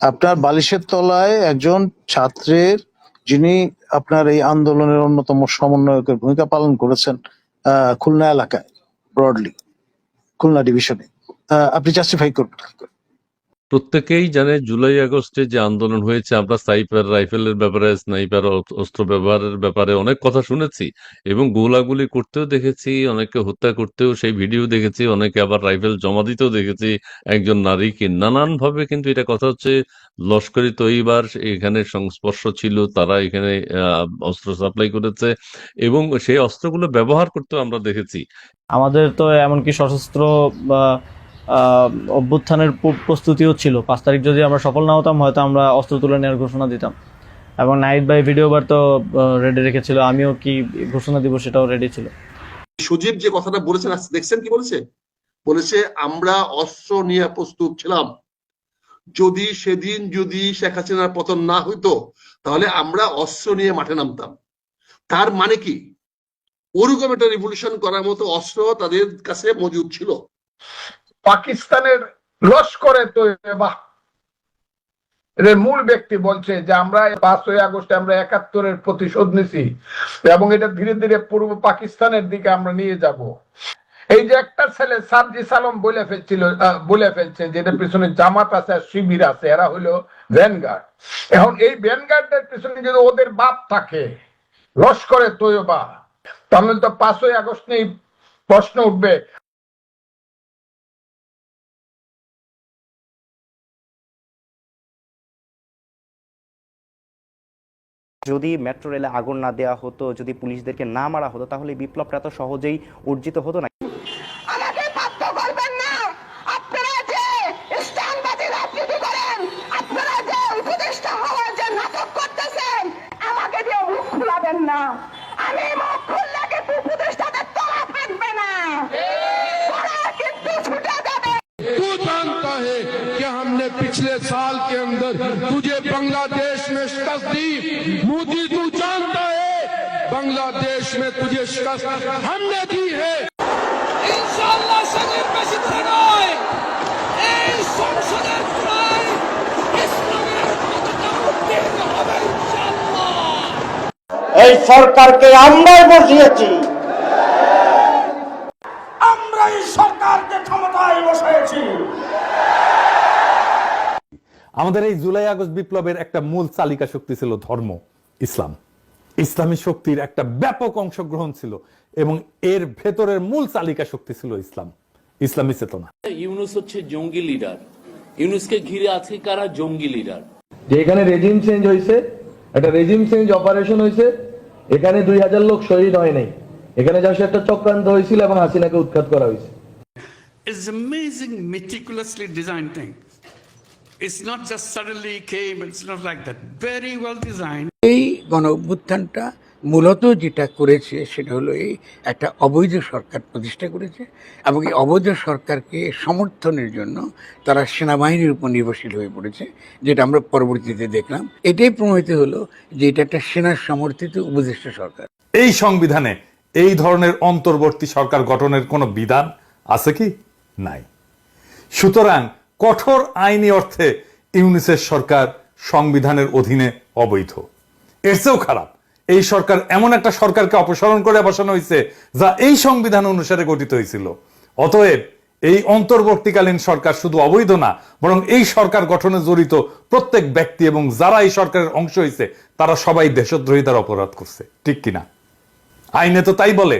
আপনার বালিশের তলায় একজন ছাত্রের যিনি আপনার এই আন্দোলনের অন্যতম সমন্বয়কের ভূমিকা পালন করেছেন খুলনা এলাকায় ব্রডলি খুলনা ডিভিশনে আপনি জাস্টিফাই করবেন? প্রত্যেকেই জানে জুলাই আগস্টে যে আন্দোলন হয়েছে, আমরা সাইপার রাইফেলের ব্যাপারে, স্নাইপার অস্ত্র ব্যবহারের ব্যাপারে অনেক কথা শুনেছি এবং গোলাগুলি করতেও দেখেছি অনেকে হত্যা করতেও সেই ভিডিও দেখেছি, অনেকে আবার রাইফেল জমা দিতেও দেখেছি, একজন নারীকে নানান ভাবে কিন্তু এটা কথা হচ্ছে লস্করি তৈবার, এখানে সংস্পর্শ ছিল, তারা এখানে অস্ত্র সাপ্লাই করেছে এবং সেই অস্ত্রগুলো ব্যবহার করতেও আমরা দেখেছি। আমাদের তো এমনকি সশস্ত্র বা অভ্যুত্থানের প্রস্তুতিও ছিল। পাঁচ তারিখ যদি আমরা সফল না হতাম, হয়তো আমরা অস্ত্র তুলে নেওয়ার ঘোষণা দিতাম। এবং নাইট বাই ভিডিও বার তো রেডি রেখেছিল। আমিও কি ঘোষণা দিব সেটাও রেডি ছিল। সুজীব যে কথাটা বলেছেন দেখছেন কি বলেছে? বলেছে, আমরা অস্ত্র নিয়ে প্রস্তুত ছিলাম। যদি সেদিন যদি শেখ হাসিনার পতন না হইতো, তাহলে আমরা অস্ত্র নিয়ে মাঠে নামতাম। তার মানে কি? ওরকম একটা রিভলিউশন করার মতো অস্ত্র তাদের কাছে মজুদ ছিল। পাকিস্তানের লস্করে তৈবা এদের মূল ব্যক্তি বলছে যে আমরা পাঁচই আগস্টে আমরা একাত্তরের প্রতিশোধ নিছি এবং এটা ধীরে ধীরে পূর্ব পাকিস্তানের দিকে আমরা নিয়ে যাব। এই যে একটা ছেলে সার্জি সালম বলে ফেলছিল বলে ফেলছে যেটা পিছনে জামাত আছে আর শিবির আছে, এরা হলো ভ্যানগার্ড। এখন এই ভ্যানগার্ডের পিছনে যদি ওদের বাপ থাকে লস্করে তৈবা তাহলে তো পাঁচই আগস্ট নিয়ে প্রশ্ন উঠবে। যদি মেট্রো রেলে আগুন না দেওয়া হতো, যদি পুলিশদেরকে না মারা হতো, তাহলে বিপ্লবটা এত সহজেই অর্জিত হতো না। না। আমি মুখ খুললে কিন্তু উপদেষ্টাদের থাকবে না। पिछले साल के अंदर तुझे बांग्लादेश में शिकस्त दी मोदी तू जानता है बांग्लादेश में तुझे शिकस्त हमने दी है ইনশাআল্লাহ সেদিন বেশি দূরে নয় এই সংসদের প্রায় ইসলামের পতাকা উত্তীর্ণ হবে ইনশাআল্লাহ এই সরকারকে আমরাই বসিয়েছি আমরা এই সরকারকে ক্ষমতায় বসিয়েছি আমাদের এই জুলাই আগস্ট বিপ্লবের একটা মূল চালিকা শক্তি ছিল ধর্ম ইসলাম। ইসলামী শক্তির একটা ব্যাপক অংশগ্রহণ ছিল এবং এর ভেতরের মূল চালিকা শক্তি ছিল ইসলাম ইসলামী চেতনা। ইউনুস হচ্ছে জঙ্গি লিডার। ইউনুসকে ঘিরে আছে কারা? জঙ্গি লিডার। যে এখানে রেজিম চেঞ্জ হয়েছে একটা রেজিম চেঞ্জ অপারেশন হয়েছে এখানে দুই হাজার লোক শহীদ হয় নাই। এখানে যা একটা চক্রান্ত হয়েছিল এবং হাসিনাকে উৎখাত করা হয়েছে। It's amazing meticulously designed thing. It's not just suddenly came, it's not like that. Very well designed. এই গণ অভ্যুত্থানটা মূলত যেটা করেছে সেটা হলো এই একটা অবৈধ সরকার প্রতিষ্ঠা করেছে এবং এই অবৈধ সরকারকে সমর্থনের জন্য তারা সেনাবাহিনীর উপর নির্ভরশীল হয়ে পড়েছে যেটা আমরা পরবর্তীতে দেখলাম এটাই প্রমাণিত হলো যে এটা একটা সেনা সমর্থিত উপদেষ্টা সরকার এই সংবিধানে এই ধরনের অন্তর্বর্তী সরকার গঠনের কোনো বিধান আছে কি নাই সুতরাং কঠোর আইনি অর্থে ইউনিসেফ সরকার সংবিধানের অধীনে অবৈধ। এর চেয়েও খারাপ, এই সরকার এমন একটা সরকারকে অপসারণ করে বসানো হয়েছে যা এই সংবিধান অনুসারে গঠিত হয়েছিল। অতএব এই অন্তর্বর্তীকালীন সরকার শুধু অবৈধ না, বরং এই সরকার গঠনে জড়িত প্রত্যেক ব্যক্তি এবং যারা এই সরকারের অংশ হয়েছে, তারা সবাই দেশদ্রোহিতার অপরাধ করছে। ঠিক কিনা? আইনে তো তাই বলে।